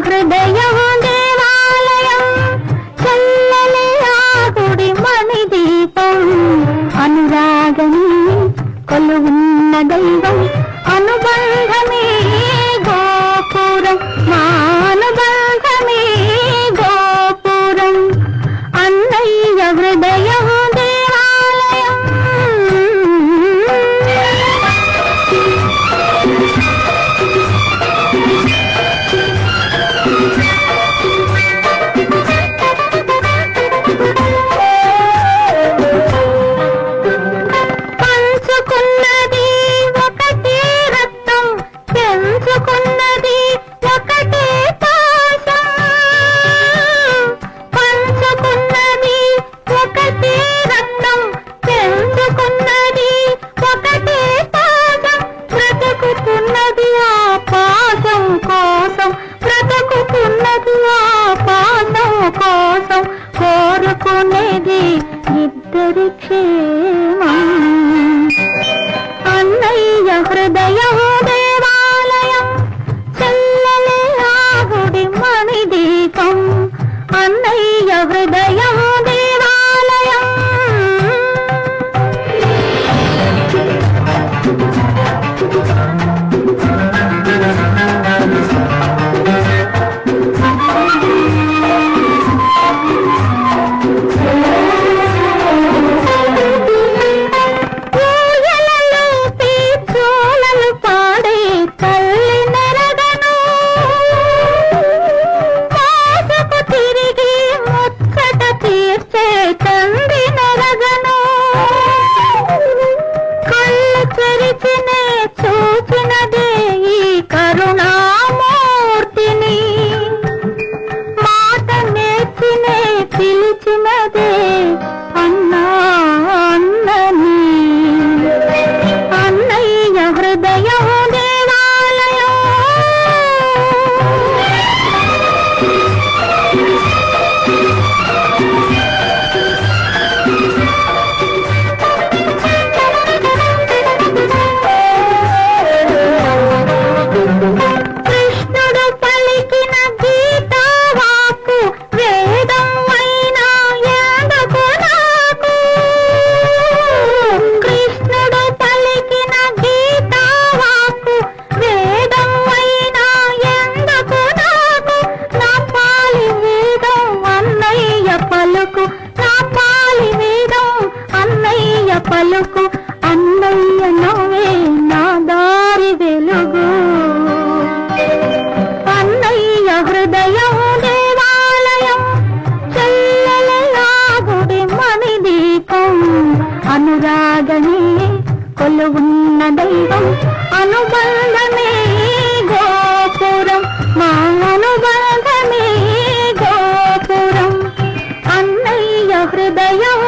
హృదయం దేవాలయం చల్లనే ఆకుడి మణి దీపం అనురాగమే కొలువున్న దైవం అనుబంధమే quero పలుకు అన్నయ్య నువ్వే నా దారి వెలుగు. అన్నయ్య హృదయం దేవాలయం చెల్లెలాగుడి మణి దీపం అనురాగమే కొలువున్న దైవం అనుబంధమే హృదయం